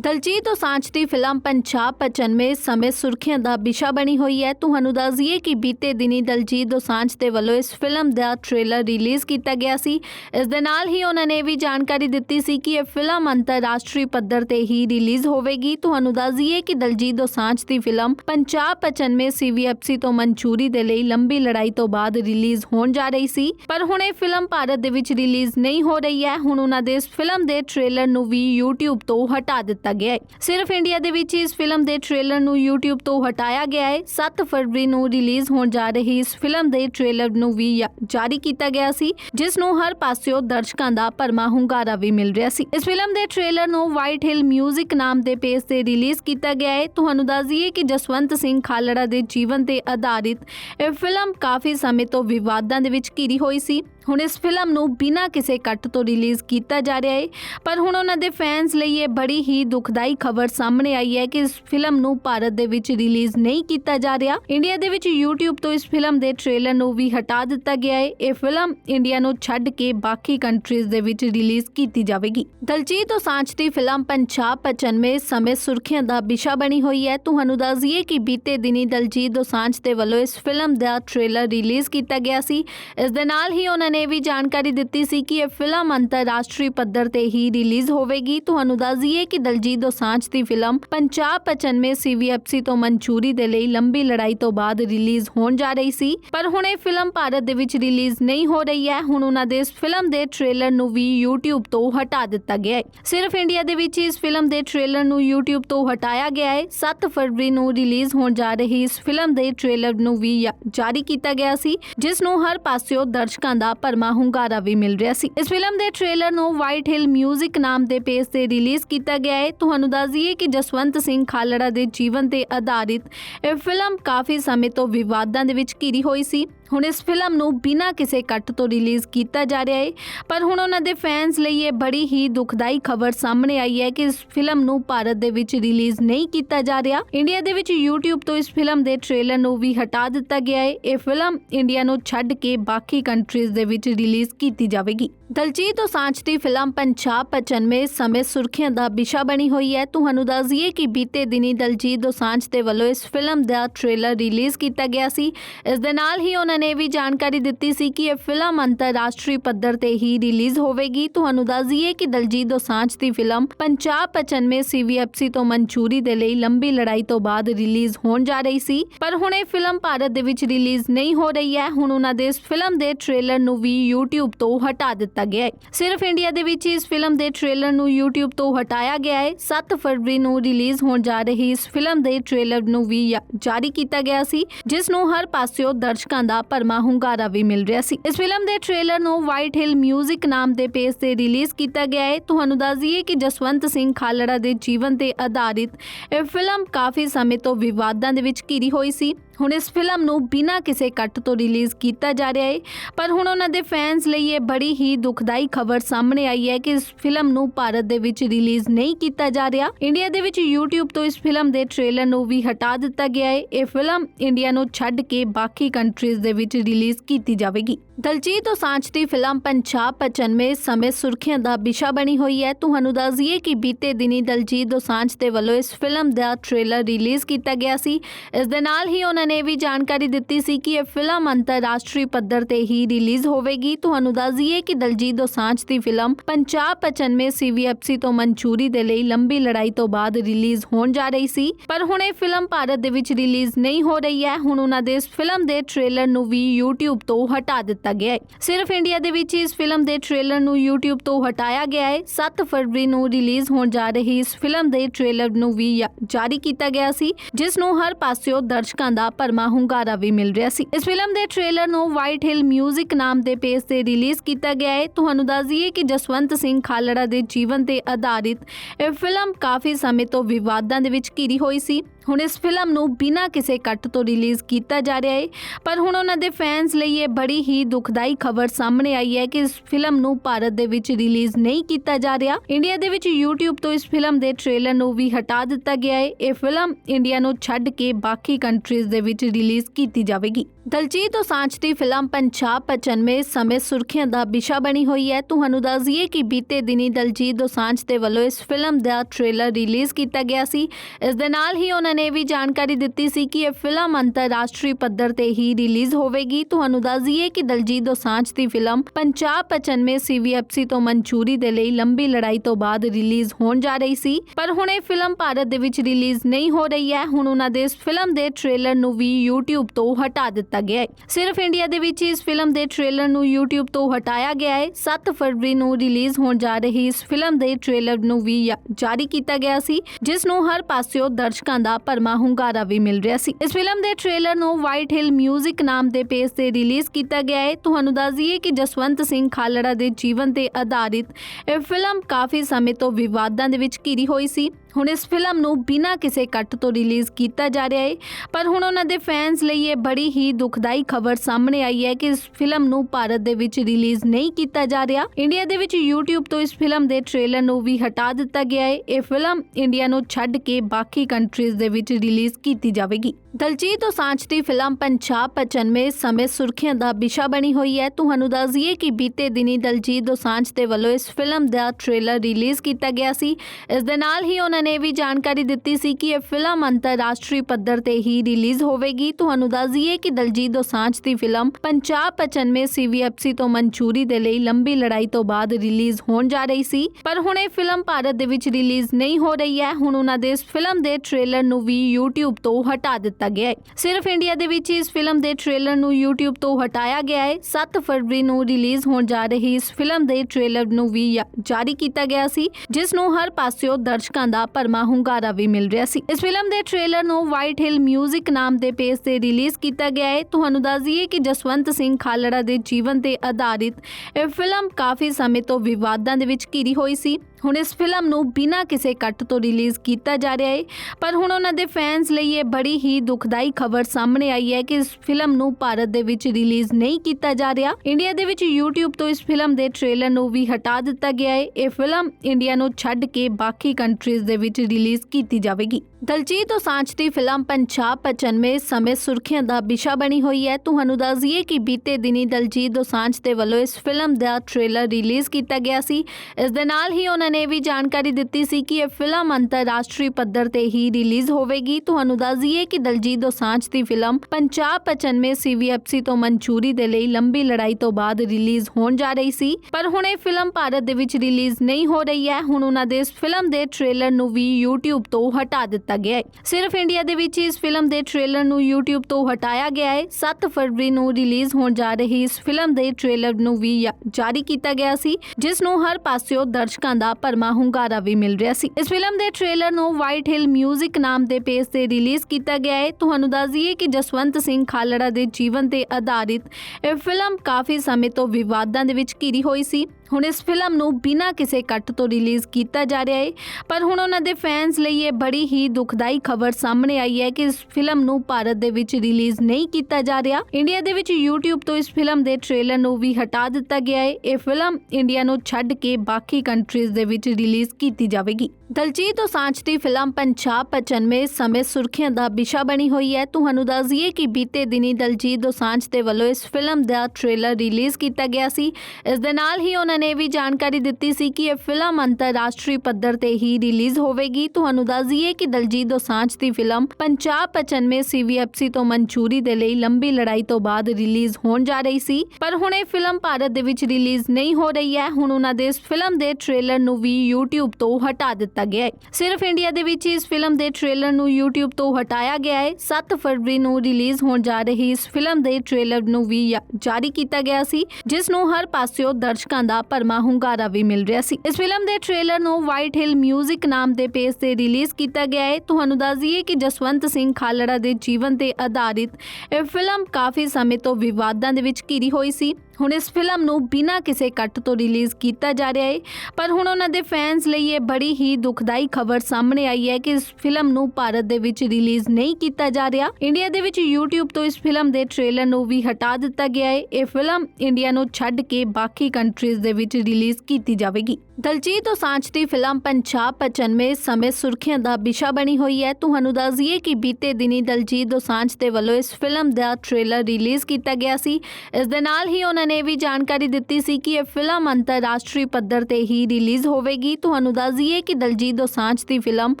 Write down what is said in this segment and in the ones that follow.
ਦਲਜੀਤ ਦੋਸਾਂਝ ਦੀ ਫਿਲਮ ਪੰਜਾਬ 95 ਸਮੇਂ ਸੁਰਖੀਆਂ ਦਾ ਵਿਸ਼ਾ ਬਣੀ ਹੋਈ ਹੈ। ਤੁਹਾਨੂੰ ਦੱਸ ਦਈਏ ਕਿ ਬੀਤੇ ਦਿਨੀ ਦਲਜੀਤ ਦੋਸਾਂਝ ਦੇ ਵੱਲੋਂ ਇਸ ਫਿਲਮ ਦਾ ਟ੍ਰੇਲਰ ਰਿਲੀਜ਼ ਕੀਤਾ ਗਿਆ ਸੀ। ਇਸ ਦੇ ਨਾਲ ਹੀ ਉਹਨਾਂ ਨੇ ਇਹ ਵੀ ਜਾਣਕਾਰੀ ਦਿੱਤੀ ਸੀ ਕਿ ਇਹ ਫਿਲਮ ਅੰਤਰਰਾਸ਼ਟਰੀ ਪੱਧਰ ਤੇ ਹੀ ਰਿਲੀਜ਼ ਹੋਵੇਗੀ। ਤੁਹਾਨੂੰ ਦੱਸ ਦਈਏ ਕਿ ਦਲਜੀਤ ਦੋਸਾਂਝ ਦੀ ਫਿਲਮ ਪੰਜਾਬ 95 ਸੀਵੀਐਫਸੀ ਤੋਂ ਮਨਜ਼ੂਰੀ ਦੇ ਲਈ ਲੰਬੀ ਲੜਾਈ ਤੋਂ ਬਾਅਦ ਰਿਲੀਜ਼ ਹੋਣ ਜਾ ਰਹੀ ਸੀ। ਪਰ ਹੁਣ ਇਹ ਫਿਲਮ ਭਾਰਤ ਦੇ ਵਿੱਚ ਰਿਲੀਜ਼ ਨਹੀਂ ਹੋ ਰਹੀ ਹੈ। ਹੁਣ ਉਹਨਾਂ ਦੇ ਇਸ ਫਿਲਮ ਦੇ ਟ੍ਰੇਲਰ ਨੂੰ ਵੀ YouTube ਤੋਂ ਹਟਾ ਦਿੱਤਾ ਗਿਆ ਹੈ। ਸਿਰਫ ਇੰਡੀਆ ਦੇ ਵਿੱਚ ਇਸ ਫਿਲਮ ਦੇ ਟ੍ਰੇਲਰ ਨੂੰ YouTube ਤੋਂ ਹਟਾਇਆ ਗਿਆ ਹੈ। 7 ਫਰਵਰੀ ਨੂੰ ਰਿਲੀਜ਼ ਹੋਣ ਜਾ ਰਹੀ ਇਸ ਫਿਲਮ ਦੇ ਟ੍ਰੇਲਰ ਨੂੰ ਵੀ ਜਾਰੀ ਕੀਤਾ ਗਿਆ ਸੀ, ਜਿਸ ਨੂੰ ਹਰ ਪਾਸਿਓਂ ਦਰਸ਼ਕਾਂ ਦਾ ਭਰਮਾ ਹੁੰਗਾਰਾ ਵੀ ਮਿਲ ਰਿਹਾ ਸੀ। ਇਸ ਫਿਲਮ ਦੇ ਟ੍ਰੇਲਰ ਨੂੰ ਵਾਈਟ ਹਿਲ 뮤직 ਨਾਮ ਦੇ ਪੇਜ ਤੇ ਰਿਲੀਜ਼ ਕੀਤਾ ਗਿਆ ਹੈ। ਤੁਹਾਨੂੰ ਦੱਸ ਦਈਏ ਕਿ ਜਸਵੰਤ ਸਿੰਘ ਖਾਲੜਾ ਦੇ ਜੀਵਨ ਤੇ ਆਧਾਰਿਤ ਇਹ ਫਿਲਮ ਕਾਫੀ ਸਮੇਂ ਤੋਂ ਵਿਵਾਦਾਂ ਦੇ ਵਿੱਚ ਘਿਰੀ ਹੋਈ ਸੀ। ਹੁਣ ਇਸ ਫਿਲਮ ਨੂੰ ਬਿਨਾਂ ਕਿਸੇ ਕੱਟ ਤੋਂ ਰਿਲੀਜ਼ ਕੀਤਾ ਜਾ ਰਿਹਾ ਹੈ ਪਰ ਹੁਣ ਉਹਨਾਂ ਦੇ ਫੈਨਸ ਲਈ ਇਹ ਬੜੀ ਹੀ ਦੁਖਦਾਈ ਖਬਰ ਸਾਹਮਣੇ ਆਈ ਹੈ ਕਿ ਇਸ ਫਿਲਮ ਨੂੰ ਭਾਰਤ ਦੇ ਵਿੱਚ ਰਿਲੀਜ਼ ਨਹੀਂ ਕੀਤਾ ਜਾ ਰਿਹਾ। ਇੰਡੀਆ ਦੇ ਵਿੱਚ YouTube ਤੋਂ ਇਸ ਫਿਲਮ ਦੇ ਟ੍ਰੇਲਰ ਨੂੰ ਵੀ ਹਟਾ ਦਿੱਤਾ ਗਿਆ ਹੈ ਇਹ ਫਿਲਮ ਇੰਡੀਆ ਨੂੰ ਛੱਡ ਕੇ ਬਾਕੀ ਕੰਟਰੀਜ਼ ਦੇ ਵਿੱਚ ਰਿਲੀਜ਼ ਕੀਤੀ ਜਾਵੇਗੀ। ਦਲਜੀਤ ਦੋਸਾਂਝ ਦੀ ਫਿਲਮ ਪੰਜਾਬ 95 ਸਮੇਂ ਸੁਰਖੀਆਂ ਦਾ ਵਿਸ਼ਾ ਬਣੀ ਹੋਈ ਹੈ। ਤੁਹਾਨੂੰ ਦੱਸ ਦਈਏ ਕਿ ਬੀਤੇ ਦਿਨੀ ਦਲਜੀਤ ਦੋਸਾਂਝ ਦੇ ਵੱਲੋਂ ਇਸ ਫਿਲਮ ਦਾ ਟ੍ਰੇਲਰ ਰਿਲੀਜ਼ ਕੀਤਾ ਗਿਆ ਸੀ। ਇਸ ਦੇ ਨਾਲ ਹੀ ਉਹਨਾਂ ਨੇ ਇਹ ਵੀ ਜਾਣਕਾਰੀ ਦਿੱਤੀ ਸੀ ਕਿ ਇਹ ਫਿਲਮ ਅੰਤਰਰਾਸ਼ਟਰੀ ਪੱਧਰ ਤੇ ਹੀ ਰਿਲੀਜ਼ ਹੋਵੇਗੀ। ਤੁਹਾਨੂੰ ਦੱਸ ਦਈਏ ਕਿ ਦਲਜੀਤ ਦੋਸਾਂਝ ਦੀ ਫਿਲਮ ਪੰਜਾਬ 95 ਸੀਵੀਐਫਸੀ ਤੋਂ ਮਨਜ਼ੂਰੀ ਦੇ ਲਈ ਲੰਬੀ ਲੜਾਈ ਤੋਂ ਬਾਅਦ ਰਿਲੀਜ਼ ਹੋਣ ਜਾ ਰਹੀ ਸੀ। ਪਰ ਹੁਣ ਇਹ ਫਿਲਮ ਭਾਰਤ ਦੇ ਵਿੱਚ ਰਿਲੀਜ਼ ਨਹੀਂ ਹੋ ਰਹੀ ਹੈ। ਹੁਣ ਉਹਨਾਂ ਦੇ ਇਸ ਫਿਲਮ ਦੇ ਟ੍ਰੇਲਰ ਨੂੰ ਵੀ YouTube ਤੋਂ ਹਟਾ ਦਿੱਤਾ ਗਿਆ ਹੈ। ਸਿਰਫ ਇੰਡੀਆ ਦੇ ਵਿੱਚ ਇਸ ਫਿਲਮ ਦੇ ਟ੍ਰੇਲਰ ਨੂੰ YouTube ਤੋਂ ਹਟਾਇਆ ਗਿਆ ਹੈ। 7 ਫਰਵਰੀ ਨੂੰ ਰਿਲੀਜ਼ ਹੋਣ ਜਾ ਰਹੀ ਇਸ ਫਿਲਮ ਦੇ ਟ੍ਰੇਲਰ ਨੂੰ ਵੀ ਜਾਰੀ ਕੀਤਾ ਗਿਆ ਸੀ, ਜਿਸ ਨੂੰ ਹਰ ਪਾਸਿਓਂ ਦਰਸ਼ਕਾਂ ਦਾ ਭਰਮਾ ਹੁੰਗਾਰਾ ਵੀ ਮਿਲ ਰਿਹਾ ਸੀ। ਇਸ ਫਿਲਮ ਦੇ ਟ੍ਰੇਲਰ ਨੂੰ ਵਾਈਟ ਹਿਲ 뮤직 ਨਾਮ ਦੇ ਪੇਜ ਤੇ ਰਿਲੀਜ਼ ਕੀਤਾ ਗਿਆ ਹੈ। ਤੁਹਾਨੂੰ ਦੱਸ ਦਈਏ ਕਿ ਜਸਵੰਤ ਸਿੰਘ ਖਾਲੜਾ ਦੇ ਜੀਵਨ ਤੇ ਆਧਾਰਿਤ ਇਹ ਫਿਲਮ ਕਾਫੀ ਸਮੇਂ ਤੋਂ ਵਿਵਾਦਾਂ ਦੇ ਵਿੱਚ ਘਿਰੀ ਹੋਈ ਸੀ। ਹੁਣ ਇਸ ਫਿਲਮ ਨੂੰ ਬਿਨਾਂ ਕਿਸੇ ਕੱਟ ਤੋਂ ਰਿਲੀਜ਼ ਕੀਤਾ ਜਾ ਰਿਹਾ ਹੈ ਪਰ ਹੁਣ ਉਹਨਾਂ ਦੇ ਫੈਨਸ ਲਈ ਇਹ ਬੜੀ ਹੀ ਦੁਖਦਾਈ ਖਬਰ ਸਾਹਮਣੇ ਆਈ ਹੈ ਕਿ ਇਸ ਫਿਲਮ ਨੂੰ ਭਾਰਤ ਦੇ ਵਿੱਚ ਰਿਲੀਜ਼ ਨਹੀਂ ਕੀਤਾ ਜਾ ਰਿਹਾ। ਇੰਡੀਆ ਦੇ ਵਿੱਚ YouTube ਤੋਂ ਇਸ ਫਿਲਮ ਦੇ ਟ੍ਰੇਲਰ ਨੂੰ ਵੀ ਹਟਾ ਦਿੱਤਾ ਗਿਆ ਹੈ ਇਹ ਫਿਲਮ ਇੰਡੀਆ ਨੂੰ ਛੱਡ ਕੇ ਬਾਕੀ ਕੰਟਰੀਜ਼ ਦੇ ਵਿੱਚ ਰਿਲੀਜ਼ ਕੀਤੀ ਜਾਵੇਗੀ। ਦਲਜੀਤ ਦੋਸਾਂਝ ਦੀ ਫਿਲਮ ਪੰਜਾਬ 95 ਸਮੇਂ ਸੁਰਖੀਆਂ ਦਾ ਵਿਸ਼ਾ ਬਣੀ ਹੋਈ ਹੈ। ਤੁਹਾਨੂੰ ਦੱਸ ਦਈਏ ਕਿ ਬੀਤੇ ਦਿਨੀ ਦਲਜੀਤ ਦੋਸਾਂਝ ਦੇ ਵੱਲੋਂ ਇਸ ਫਿਲਮ ਦਾ ਟ੍ਰੇਲਰ ਰਿਲੀਜ਼ ਕੀਤਾ ਗਿਆ ਸੀ। ਇਸ ਦੇ ਨਾਲ ਹੀ ਉਹਨਾਂ ਨੇ ਇਹ ਵੀ ਜਾਣਕਾਰੀ ਦਿੱਤੀ ਸੀ ਕਿ ਇਹ ਫਿਲਮ ਅੰਤਰਰਾਸ਼ਟਰੀ ਪੱਧਰ ਤੇ ਹੀ ਰਿਲੀਜ਼ ਹੋਵੇਗੀ। ਤੁਹਾਨੂੰ ਦੱਸ ਦਈਏ ਕਿ ਦਲਜੀਤ ਦੋਸਾਂਝ ਦੀ ਫਿਲਮ ਪੰਜਾਬ 95 ਸੀਵੀਐਫਸੀ ਤੋਂ ਮਨਜ਼ੂਰੀ ਦੇ ਲਈ ਲੰਬੀ ਲੜਾਈ ਤੋਂ ਬਾਅਦ ਰਿਲੀਜ਼ ਹੋਣ ਜਾ ਰਹੀ ਸੀ। ਪਰ ਹੁਣ ਇਹ ਫਿਲਮ ਭਾਰਤ ਦੇ ਵਿੱਚ ਰਿਲੀਜ਼ ਨਹੀਂ ਹੋ ਰਹੀ ਹੈ। ਹੁਣ ਉਹਨਾਂ ਦੇ ਇਸ ਫਿਲਮ ਦੇ ਟ੍ਰੇਲਰ ਨੂੰ ਵੀ YouTube ਤੋਂ ਹਟਾ ਦਿੱਤਾ ਗਿਆ ਹੈ। ਸਿਰਫ ਇੰਡੀਆ ਦੇ ਵਿੱਚ ਇਸ ਫਿਲਮ ਦੇ ਟ੍ਰੇਲਰ ਨੂੰ YouTube ਤੋਂ ਹਟਾਇਆ ਗਿਆ ਹੈ। 7 ਫਰਵਰੀ ਨੂੰ ਰਿਲੀਜ਼ ਹੋਣ ਜਾ ਰਹੀ ਇਸ ਫਿਲਮ ਦੇ ਟ੍ਰੇਲਰ ਨੂੰ ਵੀ ਜਾਰੀ ਕੀਤਾ ਗਿਆ ਸੀ, ਜਿਸ ਨੂੰ ਹਰ ਪਾਸਿਓਂ ਦਰਸ਼ਕਾਂ ਦਾ ਭਰਮਾ ਹੁੰਗਾਰਾ ਵੀ ਮਿਲ ਰਿਹਾ ਸੀ। ਇਸ ਫਿਲਮ ਦੇ ਟ੍ਰੇਲਰ ਨੂੰ ਵਾਈਟ ਹਿਲ 뮤직 ਨਾਮ ਦੇ ਪੇਜ ਤੇ ਰਿਲੀਜ਼ ਕੀਤਾ ਗਿਆ ਹੈ। ਤੁਹਾਨੂੰ ਦੱਸ ਦਈਏ ਕਿ ਜਸਵੰਤ ਸਿੰਘ ਖਾਲੜਾ ਦੇ ਜੀਵਨ ਤੇ ਆਧਾਰਿਤ ਇਹ ਫਿਲਮ ਕਾਫੀ ਸਮੇਂ ਤੋਂ ਵਿਵਾਦਾਂ ਦੇ ਵਿੱਚ ਘਿਰੀ ਹੋਈ ਸੀ। ਹੁਣ ਇਸ ਫਿਲਮ ਨੂੰ ਬਿਨਾਂ ਕਿਸੇ ਕੱਟ ਤੋਂ ਰਿਲੀਜ਼ ਕੀਤਾ ਜਾ ਰਿਹਾ ਹੈ ਪਰ ਹੁਣ ਉਹਨਾਂ ਦੇ ਫੈਨਸ ਲਈ ਇਹ ਬੜੀ ਹੀ ਦੁਖਦਾਈ ਖਬਰ ਸਾਹਮਣੇ ਆਈ ਹੈ ਕਿ ਇਸ ਫਿਲਮ ਨੂੰ ਭਾਰਤ ਦੇ ਵਿੱਚ ਰਿਲੀਜ਼ ਨਹੀਂ ਕੀਤਾ ਜਾ ਰਿਹਾ। ਇੰਡੀਆ ਦੇ ਵਿੱਚ YouTube ਤੋਂ ਇਸ ਫਿਲਮ ਦੇ ਟ੍ਰੇਲਰ ਨੂੰ ਵੀ ਹਟਾ ਦਿੱਤਾ ਗਿਆ ਹੈ ਇਹ ਫਿਲਮ ਇੰਡੀਆ ਨੂੰ ਛੱਡ ਕੇ ਬਾਕੀ ਕੰਟਰੀਜ਼ ਦੇ ਵਿੱਚ ਰਿਲੀਜ਼ ਕੀਤੀ ਜਾਵੇਗੀ। ਦਲਜੀਤ ਦੋਸਾਂਝ ਦੀ ਫਿਲਮ ਪੰਜਾਬ 95 ਸਮੇਂ ਸੁਰਖੀਆਂ ਦਾ ਵਿਸ਼ਾ ਬਣੀ ਹੋਈ ਹੈ। ਤੁਹਾਨੂੰ ਦੱਸ ਦਈਏ ਕਿ ਬੀਤੇ ਦਿਨੀ ਦਲਜੀਤ ਦੋਸਾਂਝ ਦੇ ਵੱਲੋਂ ਇਸ ਫਿਲਮ ਦਾ ਟ੍ਰੇਲਰ ਰਿਲੀਜ਼ ਕੀਤਾ ਗਿਆ ਸੀ। ਇਸ ਦੇ ਨਾਲ ਹੀ ਉਹਨਾਂ ਨੇ ਇਹ ਵੀ ਜਾਣਕਾਰੀ ਦਿੱਤੀ ਸੀ ਕਿ ਇਹ ਫਿਲਮ ਅੰਤਰਰਾਸ਼ਟਰੀ ਪੱਧਰ ਤੇ ਹੀ ਰਿਲੀਜ਼ ਹੋਵੇਗੀ। ਤੁਹਾਨੂੰ ਦੱਸ ਦਈਏ ਕਿ ਦਲਜੀਤ ਦੋਸਾਂਝ ਦੀ ਫਿਲਮ ਪੰਜਾਬ 95 ਸੀਵੀਐਫਸੀ ਤੋਂ ਮਨਜ਼ੂਰੀ ਦੇ ਲਈ ਲੰਬੀ ਲੜਾਈ ਤੋਂ ਬਾਅਦ ਰਿਲੀਜ਼ ਹੋਣ ਜਾ ਰਹੀ ਸੀ। ਪਰ ਹੁਣ ਇਹ ਫਿਲਮ ਭਾਰਤ ਦੇ ਵਿੱਚ ਰਿਲੀਜ਼ ਨਹੀਂ ਹੋ ਰਹੀ ਹੈ। ਹੁਣ ਉਹਨਾਂ ਦੇ ਇਸ ਫਿਲਮ ਦੇ ਟ੍ਰੇਲਰ ਨੂੰ ਵੀ YouTube ਤੋਂ ਹਟਾ ਦਿੱਤਾ ਗਿਆ ਹੈ। ਸਿਰਫ ਇੰਡੀਆ ਦੇ ਵਿੱਚ ਇਸ ਫਿਲਮ ਦੇ ਟ੍ਰੇਲਰ ਨੂੰ YouTube ਤੋਂ ਹਟਾਇਆ ਗਿਆ ਹੈ। 7 ਫਰਵਰੀ ਨੂੰ ਰਿਲੀਜ਼ ਹੋਣ ਜਾ ਰਹੀ ਇਸ ਫਿਲਮ ਦੇ ਟ੍ਰੇਲਰ ਨੂੰ ਵੀ ਜਾਰੀ ਕੀਤਾ ਗਿਆ ਸੀ, ਜਿਸ ਨੂੰ ਹਰ ਪਾਸਿਓਂ ਦਰਸ਼ਕਾਂ ਦਾ ਭਰਮਾ ਹੁੰਗਾਰਾ ਵੀ ਮਿਲ ਰਿਹਾ ਸੀ। ਇਸ ਫਿਲਮ ਦੇ ਟ੍ਰੇਲਰ ਨੂੰ ਵਾਈਟ ਹਿਲ 뮤직 ਨਾਮ ਦੇ ਪੇਜ ਤੇ ਰਿਲੀਜ਼ ਕੀਤਾ ਗਿਆ ਹੈ। ਤੁਹਾਨੂੰ ਦੱਸ ਦਈਏ ਕਿ ਜਸਵੰਤ ਸਿੰਘ ਖਾਲੜਾ ਦੇ ਜੀਵਨ ਤੇ ਆਧਾਰਿਤ ਇਹ ਫਿਲਮ ਕਾਫੀ ਸਮੇਂ ਤੋਂ ਵਿਵਾਦਾਂ ਦੇ ਵਿੱਚ ਘਿਰੀ ਹੋਈ ਸੀ। ਹੁਣ ਇਸ ਫਿਲਮ ਨੂੰ ਬਿਨਾਂ ਕਿਸੇ ਕੱਟ ਤੋਂ ਰਿਲੀਜ਼ ਕੀਤਾ ਜਾ ਰਿਹਾ ਹੈ ਪਰ ਹੁਣ ਉਹਨਾਂ ਦੇ ਫੈਨਸ ਲਈ ਇਹ ਬੜੀ ਹੀ ਦੁਖਦਾਈ ਖਬਰ ਸਾਹਮਣੇ ਆਈ ਹੈ ਕਿ ਇਸ ਫਿਲਮ ਨੂੰ ਭਾਰਤ ਦੇ ਵਿੱਚ ਰਿਲੀਜ਼ ਨਹੀਂ ਕੀਤਾ ਜਾ ਰਿਹਾ। ਇੰਡੀਆ ਦੇ ਵਿੱਚ YouTube ਤੋਂ ਇਸ ਫਿਲਮ ਦੇ ਟ੍ਰੇਲਰ ਨੂੰ ਵੀ ਹਟਾ ਦਿੱਤਾ ਗਿਆ ਹੈ ਇਹ ਫਿਲਮ ਇੰਡੀਆ ਨੂੰ ਛੱਡ ਕੇ ਬਾਕੀ ਕੰਟਰੀਜ਼ ਦੇ ਵਿੱਚ ਰਿਲੀਜ਼ ਕੀਤੀ ਜਾਵੇਗੀ। ਦਲਜੀਤ ਦੋਸਾਂਝ ਦੀ ਫਿਲਮ ਪੰਜਾਬ 95 ਸਮੇਂ ਸੁਰਖੀਆਂ ਦਾ ਵਿਸ਼ਾ ਬਣੀ ਹੋਈ ਹੈ। ਤੁਹਾਨੂੰ ਦੱਸ ਦਈਏ ਕਿ ਬੀਤੇ ਦਿਨੀ ਦਲਜੀਤ ਦੋਸਾਂਝ ਦੇ ਵੱਲੋਂ ਇਸ ਫਿਲਮ ਦਾ ਟ੍ਰੇਲਰ ਰਿਲੀਜ਼ ਕੀਤਾ ਗਿਆ ਸੀ। ਇਸ ਦੇ ਨਾਲ ਹੀ ਉਹਨਾਂ ਨੇ ਵੀ ਜਾਣਕਾਰੀ ਦਿੱਤੀ ਸੀ ਕਿ ਇਹ ਫਿਲਮ ਅੰਤਰਰਾਸ਼ਟਰੀ ਪੱਧਰ ਤੇ ਹੀ ਰਿਲੀਜ਼ ਹੋਵੇਗੀ। ਤੁਹਾਨੂੰ ਦੱਸ ਦਈਏ ਕਿ ਦਲਜੀਤ ਦੋਸਾਂਝ ਦੀ ਫਿਲਮ ਪੰਜਾਬ 95 ਸੀਵੀਐਫਸੀ ਤੋਂ ਮਨਜ਼ੂਰੀ ਦੇ ਲਈ ਲੰਬੀ ਲੜਾਈ ਤੋਂ ਬਾਅਦ ਰਿਲੀਜ਼ ਹੋਣ ਜਾ ਰਹੀ ਸੀ। ਪਰ ਹੁਣ ਇਹ ਫਿਲਮ ਭਾਰਤ ਦੇ ਵਿੱਚ ਰਿਲੀਜ਼ ਨਹੀਂ ਹੋ ਰਹੀ ਹੈ। ਹੁਣ ਉਹਨਾਂ ਦੇ ਇਸ ਫਿਲਮ ਦੇ ਟ੍ਰੇਲਰ ਨੂੰ ਵੀ YouTube ਤੋਂ ਹਟਾ ਦਿੱਤਾ ਗਿਆ ਹੈ। ਸਿਰਫ ਇੰਡੀਆ ਦੇ ਵਿੱਚ ਇਸ ਫਿਲਮ ਦੇ ਟ੍ਰੇਲਰ ਨੂੰ YouTube ਤੋਂ ਹਟਾਇਆ ਗਿਆ ਹੈ। 7 ਫਰਵਰੀ ਨੂੰ ਰਿਲੀਜ਼ ਹੋਣ ਜਾ ਰਹੀ ਇਸ ਫਿਲਮ ਦੇ ਟ੍ਰੇਲਰ ਨੂੰ ਵੀ ਜਾਰੀ ਕੀਤਾ ਗਿਆ ਸੀ, ਜਿਸ ਨੂੰ ਹਰ ਪਾਸਿਓਂ ਦਰਸ਼ਕਾਂ ਦਾ ਭਰਮਾ ਹੁੰਗਾਰਾ ਵੀ ਮਿਲ ਰਿਹਾ ਸੀ। ਇਸ ਫਿਲਮ ਦੇ ਟ੍ਰੇਲਰ ਨੂੰ ਵਾਈਟ ਹਿਲ 뮤직 ਨਾਮ ਦੇ ਪੇਜ ਤੇ ਰਿਲੀਜ਼ ਕੀਤਾ ਗਿਆ ਹੈ। ਤੁਹਾਨੂੰ ਦੱਸ ਦਈਏ ਕਿ ਜਸਵੰਤ ਸਿੰਘ ਖਾਲੜਾ ਦੇ ਜੀਵਨ ਤੇ ਆਧਾਰਿਤ ਇਹ ਫਿਲਮ ਕਾਫੀ ਸਮੇਂ ਤੋਂ ਵਿਵਾਦਾਂ ਦੇ ਵਿੱਚ ਘਿਰੀ ਹੋਈ ਸੀ। ਹੁਣ ਇਸ ਫਿਲਮ ਨੂੰ ਬਿਨਾਂ ਕਿਸੇ ਕੱਟ ਤੋਂ ਰਿਲੀਜ਼ ਕੀਤਾ ਜਾ ਰਿਹਾ ਹੈ। ਪਰ ਹੁਣ ਉਹਨਾਂ ਦੇ ਫੈਨਸ ਲਈ ਇਹ ਬੜੀ ਹੀ ਦੁਖਦਾਈ ਖਬਰ ਸਾਹਮਣੇ ਆਈ ਹੈ ਕਿ ਇਸ ਫਿਲਮ ਨੂੰ ਭਾਰਤ ਦੇ ਵਿੱਚ ਰਿਲੀਜ਼ ਨਹੀਂ ਕੀਤਾ ਜਾ ਰਿਹਾ। ਇੰਡੀਆ ਦੇ ਵਿੱਚ YouTube ਤੋਂ ਇਸ ਫਿਲਮ ਦੇ ਟ੍ਰੇਲਰ ਨੂੰ ਵੀ ਹਟਾ ਦਿੱਤਾ ਗਿਆ ਹੈ। ਇਹ ਫਿਲਮ ਇੰਡੀਆ ਨੂੰ ਛੱਡ ਕੇ ਬਾਕੀ ਕੰਟਰੀਜ਼ ਦੇ ਵਿੱਚ ਰਿਲੀਜ਼ ਕੀਤੀ ਜਾਵੇਗੀ। ਦਲਜੀਤ ਦੋਸਾਂਝ ਦੀ ਫਿਲਮ ਪੰਜਾਬ 95 ਸਮੇਂ ਸੁਰਖੀਆਂ ਦਾ ਵਿਸ਼ਾ ਬਣੀ ਹੋਈ ਹੈ। ਤੁਹਾਨੂੰ ਦੱਸ ਦਈਏ ਕਿ ਬੀਤੇ ਦਿਨੀ ਦਲਜੀਤ ਦੋਸਾਂਝ ਦੇ ਵੱਲੋਂ ਇਸ ਫਿਲਮ ਦਾ ਟ੍ਰੇਲਰ ਰਿਲੀਜ਼ ਕੀਤਾ ਗਿਆ ਸੀ। ਇਸ ਦੇ ਨਾਲ ਹੀ ਉਹਨਾਂ ਨੇ ਇਹ ਵੀ ਜਾਣਕਾਰੀ ਦਿੱਤੀ ਸੀ ਕਿ ਇਹ ਫਿਲਮ ਅੰਤਰਰਾਸ਼ਟਰੀ ਪੱਧਰ ਤੇ ਹੀ ਰਿਲੀਜ਼ ਹੋਵੇਗੀ। ਤੁਹਾਨੂੰ ਦੱਸ ਦਈਏ ਕਿ ਦਲਜੀਤ ਦੋਸਾਂਝ ਦੀ ਫਿਲਮ ਪੰਜਾਬ 95 ਸੀਵੀਐਫਸੀ ਤੋਂ ਮਨਜ਼ੂਰੀ ਦੇ ਲਈ ਲੰਬੀ ਲੜਾਈ ਤੋਂ ਬਾਅਦ ਰਿਲੀਜ਼ ਹੋਣ ਜਾ ਰਹੀ ਸੀ। ਪਰ ਹੁਣ ਇਹ ਫਿਲਮ ਭਾਰਤ ਦੇ ਵਿੱਚ ਰਿਲੀਜ਼ ਨਹੀਂ ਹੋ ਰਹੀ ਹੈ। ਹੁਣ ਉਹਨਾਂ ਦੇ ਇਸ ਫਿਲਮ ਦੇ ਟ੍ਰੇਲਰ ਨੂੰ ਵੀ YouTube ਤੋਂ ਹਟਾ ਦਿੱਤਾ ਗਿਆ ਹੈ। ਸਿਰਫ ਇੰਡੀਆ ਦੇ ਵਿੱਚ ਇਸ ਫਿਲਮ ਦੇ ਟ੍ਰੇਲਰ ਨੂੰ YouTube ਤੋਂ ਹਟਾਇਆ ਗਿਆ ਹੈ। 7 ਫਰਵਰੀ ਨੂੰ ਰਿਲੀਜ਼ ਹੋਣ ਜਾ ਰਹੀ ਇਸ ਫਿਲਮ ਦੇ ਟ੍ਰੇਲਰ ਨੂੰ ਵੀ ਜਾਰੀ ਕੀਤਾ ਗਿਆ ਸੀ, ਜਿਸ ਨੂੰ ਹਰ ਪਾਸਿਓਂ ਦਰਸ਼ਕਾਂ ਦਾ ਭਰਮਾ ਹੁੰਗਾਰਾ ਵੀ ਮਿਲ ਰਿਹਾ ਸੀ। ਇਸ ਫਿਲਮ ਦੇ ਟ੍ਰੇਲਰ ਨੂੰ ਵਾਈਟ ਹਿਲ 뮤직 ਨਾਮ ਦੇ ਪੇਜ ਤੇ ਰਿਲੀਜ਼ ਕੀਤਾ ਗਿਆ ਹੈ। ਤੁਹਾਨੂੰ ਦੱਸ ਦਈਏ ਕਿ ਜਸਵੰਤ ਸਿੰਘ ਖਾਲੜਾ ਦੇ ਜੀਵਨ ਤੇ ਆਧਾਰਿਤ ਇਹ ਫਿਲਮ ਕਾਫੀ ਸਮੇਂ ਤੋਂ ਵਿਵਾਦਾਂ ਦੇ ਵਿੱਚ ਘਿਰੀ ਹੋਈ ਸੀ। ਹੁਣ ਇਸ ਫਿਲਮ ਨੂੰ ਬਿਨਾਂ ਕਿਸੇ ਕੱਟ ਤੋਂ ਰਿਲੀਜ਼ ਕੀਤਾ ਜਾ ਰਿਹਾ ਹੈ ਪਰ ਹੁਣ ਉਹਨਾਂ ਦੇ ਫੈਨਸ ਲਈ ਇਹ ਬੜੀ ਹੀ ਦੁਖਦਾਈ ਖਬਰ ਸਾਹਮਣੇ ਆਈ ਹੈ ਕਿ ਇਸ ਫਿਲਮ ਨੂੰ ਭਾਰਤ ਦੇ ਵਿੱਚ ਰਿਲੀਜ਼ ਨਹੀਂ ਕੀਤਾ ਜਾ ਰਿਹਾ। ਇੰਡੀਆ ਦੇ ਵਿੱਚ YouTube ਤੋਂ ਇਸ ਫਿਲਮ ਦੇ ਟ੍ਰੇਲਰ ਨੂੰ ਵੀ ਹਟਾ ਦਿੱਤਾ ਗਿਆ ਹੈ ਇਹ ਫਿਲਮ ਇੰਡੀਆ ਨੂੰ ਛੱਡ ਕੇ ਬਾਕੀ ਕੰਟਰੀਜ਼ ਦੇ ਵਿੱਚ ਰਿਲੀਜ਼ ਕੀਤੀ ਜਾਵੇਗੀ। ਦਲਜੀਤ ਦੋਸਾਂਝ ਦੀ ਫਿਲਮ ਪੰਜਾਬ 95 ਸਮੇਂ ਸੁਰਖੀਆਂ ਦਾ ਵਿਸ਼ਾ ਬਣੀ ਹੋਈ ਹੈ। ਤੁਹਾਨੂੰ ਦੱਸ ਦਈਏ ਕਿ ਬੀਤੇ ਦਿਨੀ ਦਲਜੀਤ ਦੋਸਾਂਝ ਦੇ ਵੱਲੋਂ ਇਸ ਫਿਲਮ ਦਾ ਟ੍ਰੇਲਰ ਰਿਲੀਜ਼ ਕੀਤਾ ਗਿਆ ਸੀ। ਇਸ ਦੇ ਨਾਲ ਹੀ ਉਹਨਾਂ ਨੇ ਇਹ ਵੀ ਜਾਣਕਾਰੀ ਦਿੱਤੀ ਸੀ ਕਿ ਇਹ ਫਿਲਮ ਅੰਤਰਰਾਸ਼ਟਰੀ ਪੱਧਰ ਤੇ ਹੀ ਰਿਲੀਜ਼ ਹੋਵੇਗੀ। ਤੁਹਾਨੂੰ ਦੱਸ ਦਈਏ ਕਿ ਦਲਜੀਤ ਦੋਸਾਂਝ ਦੀ ਫਿਲਮ ਪੰਜਾਬ 95 ਸੀਵੀਐਫਸੀ ਤੋਂ ਮਨਜ਼ੂਰੀ ਦੇ ਲਈ ਲੰਬੀ ਲੜਾਈ ਤੋਂ ਬਾਅਦ ਰਿਲੀਜ਼ ਹੋਣ ਜਾ ਰਹੀ ਸੀ। ਪਰ ਹੁਣ ਇਹ ਫਿਲਮ ਭਾਰਤ ਦੇ ਵਿੱਚ ਰਿਲੀਜ਼ ਨਹੀਂ ਹੋ ਰਹੀ ਹੈ। ਹੁਣ ਉਹਨਾਂ ਦੇ ਇਸ ਫਿਲਮ ਦੇ ਟ੍ਰੇਲਰ ਨੂੰ ਵੀ YouTube ਤੋਂ ਹਟਾ ਦਿੱਤਾ ਗਿਆ ਹੈ। ਸਿਰਫ ਇੰਡੀਆ ਦੇ ਵਿੱਚ ਇਸ ਫਿਲਮ ਦੇ ਟ੍ਰੇਲਰ ਨੂੰ YouTube ਤੋਂ ਹਟਾਇਆ ਗਿਆ ਹੈ। 7 ਫਰਵਰੀ ਨੂੰ ਰਿਲੀਜ਼ ਹੋਣ ਜਾ ਰਹੀ ਇਸ ਫਿਲਮ ਦੇ ਟ੍ਰੇਲਰ ਨੂੰ ਵੀ ਜਾਰੀ ਕੀਤਾ ਗਿਆ ਸੀ, ਜਿਸ ਨੂੰ ਹਰ ਪਾਸਿਓਂ ਦਰਸ਼ਕਾਂ ਦਾ ਭਰਮਾ ਹੁੰਗਾਰਾ ਵੀ ਮਿਲ ਰਿਹਾ ਸੀ। ਇਸ ਫਿਲਮ ਦੇ ਟ੍ਰੇਲਰ ਨੂੰ ਵਾਈਟ ਹਿਲ 뮤직 ਨਾਮ ਦੇ ਪੇਜ ਤੇ ਰਿਲੀਜ਼ ਕੀਤਾ ਗਿਆ ਹੈ। ਤੁਹਾਨੂੰ ਦੱਸ ਦਈਏ ਕਿ ਜਸਵੰਤ ਸਿੰਘ ਖਾਲੜਾ ਦੇ ਜੀਵਨ ਤੇ ਆਧਾਰਿਤ ਇਹ ਫਿਲਮ ਕਾਫੀ ਸਮੇਂ ਤੋਂ ਵਿਵਾਦਾਂ ਦੇ ਵਿੱਚ ਘਿਰੀ ਹੋਈ ਸੀ। ਹੁਣ ਇਸ ਫਿਲਮ ਨੂੰ ਬਿਨਾਂ ਕਿਸੇ ਕੱਟ ਤੋਂ ਰਿਲੀਜ਼ ਕੀਤਾ ਜਾ ਰਿਹਾ ਹੈ ਪਰ ਹੁਣ ਉਹਨਾਂ ਦੇ ਫੈਨਸ ਲਈ ਇਹ ਬੜੀ ਹੀ ਦੁਖਦਾਈ ਖਬਰ ਸਾਹਮਣੇ ਆਈ ਹੈ ਕਿ ਇਸ ਫਿਲਮ ਨੂੰ ਭਾਰਤ ਦੇ ਵਿੱਚ ਰਿਲੀਜ਼ ਨਹੀਂ ਕੀਤਾ ਜਾ ਰਿਹਾ। ਇੰਡੀਆ ਦੇ ਵਿੱਚ YouTube ਤੋਂ ਇਸ ਫਿਲਮ ਦੇ ਟ੍ਰੇਲਰ ਨੂੰ ਵੀ ਹਟਾ ਦਿੱਤਾ ਗਿਆ ਹੈ ਇਹ ਫਿਲਮ ਇੰਡੀਆ ਨੂੰ ਛੱਡ ਕੇ ਬਾਕੀ ਕੰਟਰੀਜ਼ ਦੇ ਵਿੱਚ ਰਿਲੀਜ਼ ਕੀਤੀ ਜਾਵੇਗੀ। ਦਲਜੀਤ ਦੋਸਾਂਝ ਦੀ ਫਿਲਮ ਪੰਜਾਬ 95 ਸਮੇਂ ਸੁਰਖੀਆਂ ਦਾ ਵਿਸ਼ਾ ਬਣੀ ਹੋਈ ਹੈ। ਤੁਹਾਨੂੰ ਦੱਸ ਦਈਏ ਕਿ ਬੀਤੇ ਦਿਨੀ ਦਲਜੀਤ ਦੋਸਾਂਝ ਦੇ ਵੱਲੋਂ ਇਸ ਫਿਲਮ ਦਾ ਟ੍ਰੇਲਰ ਰਿਲੀਜ਼ ਕੀਤਾ ਗਿਆ ਸੀ। ਇਸ ਦੇ ਨਾਲ ਹੀ ਉਹਨਾਂ ਨੇ ਇਹ ਵੀ ਜਾਣਕਾਰੀ ਦਿੱਤੀ ਸੀ ਕਿ ਇਹ ਫਿਲਮ ਅੰਤਰਰਾਸ਼ਟਰੀ ਪੱਧਰ ਤੇ ਹੀ ਰਿਲੀਜ਼ ਹੋਵੇਗੀ। ਤੁਹਾਨੂੰ ਦੱਸ ਦਈਏ ਕਿ ਦਲਜੀਤ ਦੋਸਾਂਝ ਦੀ ਫਿਲਮ ਪੰਜਾਬ 95 ਸੀਵੀਐਫਸੀ ਤੋਂ ਮਨਜ਼ੂਰੀ ਦੇ ਲਈ ਲੰਬੀ ਲੜਾਈ ਤੋਂ ਬਾਅਦ ਰਿਲੀਜ਼ ਹੋਣ ਜਾ ਰਹੀ ਸੀ। ਪਰ ਹੁਣ ਇਹ ਫਿਲਮ ਭਾਰਤ ਦੇ ਵਿੱਚ ਰਿਲੀਜ਼ ਨਹੀਂ ਹੋ ਰਹੀ ਹੈ। ਹੁਣ ਉਹਨਾਂ ਦੇ ਇਸ ਫਿਲਮ ਦੇ ਟ੍ਰੇਲਰ ਨੂੰ ਵੀ YouTube ਤੋਂ ਹਟਾ ਦਿੱਤਾ ਗਿਆ ਹੈ। ਸਿਰਫ ਇੰਡੀਆ ਦੇ ਵਿੱਚ ਇਸ ਫਿਲਮ ਦੇ ਟ੍ਰੇਲਰ ਨੂੰ YouTube ਤੋਂ ਹਟਾਇਆ ਗਿਆ ਹੈ। 7 ਫਰਵਰੀ ਨੂੰ ਰਿਲੀਜ਼ ਹੋਣ ਜਾ ਰਹੀ ਇਸ ਫਿਲਮ ਦੇ ਟ੍ਰੇਲਰ ਨੂੰ ਵੀ ਜਾਰੀ ਕੀਤਾ ਗਿਆ ਸੀ, ਜਿਸ ਨੂੰ ਹਰ ਪਾਸਿਓਂ ਦਰਸ਼ਕਾਂ ਦਾ ਭਰਮਾ ਹੁੰਗਾਰਾ ਵੀ ਮਿਲ ਰਿਹਾ ਸੀ। ਇਸ ਫਿਲਮ ਦੇ ਟ੍ਰੇਲਰ ਨੂੰ ਵਾਈਟ ਹਿਲ 뮤직 ਨਾਮ ਦੇ ਪੇਜ ਤੇ ਰਿਲੀਜ਼ ਕੀਤਾ ਗਿਆ ਹੈ। ਤੁਹਾਨੂੰ ਦੱਸ ਦਈਏ ਕਿ ਜਸਵੰਤ ਸਿੰਘ ਖਾਲੜਾ ਦੇ ਜੀਵਨ ਤੇ ਆਧਾਰਿਤ ਇਹ ਫਿਲਮ ਕਾਫੀ ਸਮੇਂ ਤੋਂ ਵਿਵਾਦਾਂ ਦੇ ਵਿੱਚ ਘਿਰੀ ਹੋਈ ਸੀ। ਹੁਣ ਇਸ ਫਿਲਮ ਨੂੰ ਬਿਨਾਂ ਕਿਸੇ ਕੱਟ ਤੋਂ ਰਿਲੀਜ਼ ਕੀਤਾ ਜਾ ਰਿਹਾ ਹੈ ਪਰ ਹੁਣ ਉਹਨਾਂ ਦੇ ਫੈਨਸ ਲਈ ਇਹ ਬੜੀ ਹੀ ਦੁਖਦਾਈ ਖਬਰ ਸਾਹਮਣੇ ਆਈ ਹੈ ਕਿ ਇਸ ਫਿਲਮ ਨੂੰ ਭਾਰਤ ਦੇ ਵਿੱਚ ਰਿਲੀਜ਼ ਨਹੀਂ ਕੀਤਾ ਜਾ ਰਿਹਾ। ਇੰਡੀਆ ਦੇ ਵਿੱਚ YouTube ਤੋਂ ਇਸ ਫਿਲਮ ਦੇ ਟ੍ਰੇਲਰ ਨੂੰ ਵੀ ਹਟਾ ਦਿੱਤਾ ਗਿਆ ਹੈ ਇਹ ਫਿਲਮ ਇੰਡੀਆ ਨੂੰ ਛੱਡ ਕੇ ਬਾਕੀ ਕੰਟਰੀਜ਼ ਦੇ ਵਿੱਚ ਰਿਲੀਜ਼ ਕੀਤੀ ਜਾਵੇਗੀ। ਦਲਜੀਤ ਦੋਸਾਂਝ ਦੀ ਫਿਲਮ ਪੰਜਾਬ 95 ਸਮੇਂ ਸੁਰਖੀਆਂ ਦਾ ਵਿਸ਼ਾ ਬਣੀ ਹੋਈ ਹੈ। ਤੁਹਾਨੂੰ ਦੱਸ ਦਈਏ ਕਿ ਬੀਤੇ ਦਿਨੀ ਦਲਜੀਤ ਦੋਸਾਂਝ ਦੇ ਵੱਲੋਂ ਇਸ ਫਿਲਮ ਦਾ ਟ੍ਰੇਲਰ ਰਿਲੀਜ਼ ਕੀਤਾ ਗਿਆ ਸੀ। ਇਸ ਦੇ ਨਾਲ ਹੀ ਉਹਨਾਂ ਨੇ ਵੀ ਜਾਣਕਾਰੀ ਦਿੱਤੀ ਸੀ ਕਿ ਇਹ ਫਿਲਮ ਅੰਤਰਰਾਸ਼ਟਰੀ ਪੱਧਰ ਤੇ ਹੀ ਰਿਲੀਜ਼ ਹੋਵੇਗੀ। ਤੁਹਾਨੂੰ ਦੱਸ ਦਈਏ ਕਿ ਦਲਜੀਤ ਦੋਸਾਂਝ ਦੀ ਫਿਲਮ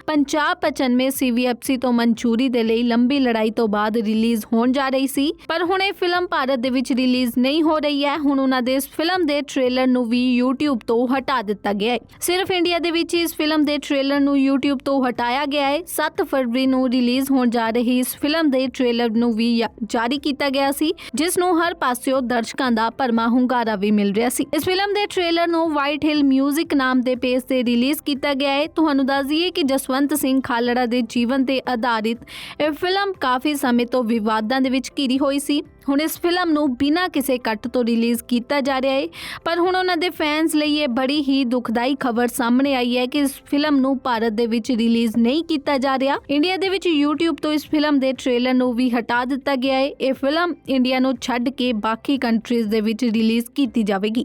ਪੰਜਾਬ 95 ਸੀਵੀਐਫਸੀ ਤੋਂ ਮਨਜ਼ੂਰੀ ਦੇ ਲਈ ਲੰਬੀ ਲੜਾਈ ਤੋਂ ਬਾਅਦ ਰਿਲੀਜ਼ ਹੋਣ ਜਾ ਰਹੀ ਸੀ। ਪਰ ਹੁਣ ਇਹ ਫਿਲਮ ਭਾਰਤ ਦੇ ਵਿੱਚ ਰਿਲੀਜ਼ ਨਹੀਂ ਹੋ ਰਹੀ ਹੈ। ਹੁਣ ਉਹਨਾਂ ਦੇ ਇਸ ਫਿਲਮ ਦੇ ਟ੍ਰੇਲਰ ਨੂੰ ਵੀ YouTube ਤੋਂ ਹਟਾ ਦਿੱਤਾ ਗਿਆ ਹੈ। ਸਿਰਫ ਇੰਡੀਆ ਦੇ ਵਿੱਚ ਇਸ ਫਿਲਮ ਦੇ ਟ੍ਰੇਲਰ ਨੂੰ YouTube ਤੋਂ ਹਟਾਇਆ ਗਿਆ ਹੈ। 7 ਫਰਵਰੀ ਨੂੰ ਰਿਲੀਜ਼ ਹੋਣ ਜਾ ਰਹੀ ਇਸ ਫਿਲਮ ਦੇ ਟ੍ਰੇਲਰ ਨੂੰ ਵੀ ਜਾਰੀ ਕੀਤਾ ਗਿਆ ਸੀ, ਜਿਸ ਨੂੰ ਹਰ ਪਾਸਿਓਂ ਦਰਸ਼ਕਾਂ ਦਾ ਭਰਮਾ ਹੁੰਗਾਰਾ ਵੀ ਮਿਲ ਰਿਹਾ ਸੀ। ਇਸ ਫਿਲਮ ਦੇ ਟ੍ਰੇਲਰ ਨੂੰ ਵਾਈਟ ਹਿਲ 뮤직 ਨਾਮ ਦੇ ਪੇਜ ਤੇ ਰਿਲੀਜ਼ ਕੀਤਾ ਗਿਆ ਹੈ। ਤੁਹਾਨੂੰ ਦੱਸ ਦਈਏ ਕਿ ਜਸਵੰਤ ਸਿੰਘ ਖਾਲੜਾ ਦੇ ਜੀਵਨ ਤੇ ਆਧਾਰਿਤ ਇਹ ਫਿਲਮ ਕਾਫੀ ਸਮੇਂ ਤੋਂ ਵਿਵਾਦਾਂ ਦੇ ਵਿੱਚ ਘਿਰੀ ਹੋਈ ਸੀ। ਹੁਣ ਇਸ ਫਿਲਮ ਨੂੰ ਬਿਨਾਂ ਕਿਸੇ ਕੱਟ ਤੋਂ ਰਿਲੀਜ਼ ਕੀਤਾ ਜਾ ਰਿਹਾ ਹੈ। ਪਰ ਹੁਣ ਉਹਨਾਂ ਦੇ ਫੈਨਸ ਲਈ ਇਹ ਬੜੀ ਹੀ ਦੁਖਦਾਈ ਖਬਰ ਸਾਹਮਣੇ ਆਈ ਹੈ ਕਿ ਇਸ ਫਿਲਮ ਨੂੰ ਭਾਰਤ ਦੇ ਵਿੱਚ ਰਿਲੀਜ਼ ਨਹੀਂ ਕੀਤਾ ਜਾ ਰਿਹਾ। ਇੰਡੀਆ ਦੇ ਵਿੱਚ YouTube ਤੋਂ ਇਸ ਫਿਲਮ ਦੇ ਟ੍ਰੇਲਰ ਨੂੰ ਵੀ ਹਟਾ ਦਿੱਤਾ ਗਿਆ ਹੈ। ਇਹ ਫਿਲਮ ਇੰਡੀਆ ਨੂੰ ਛੱਡ ਕੇ ਬਾਕੀ ਕੰਟਰੀਜ਼ ਦੇ ਵਿੱਚ ਰਿਲੀਜ਼ ਕੀਤੀ ਜਾਵੇਗੀ।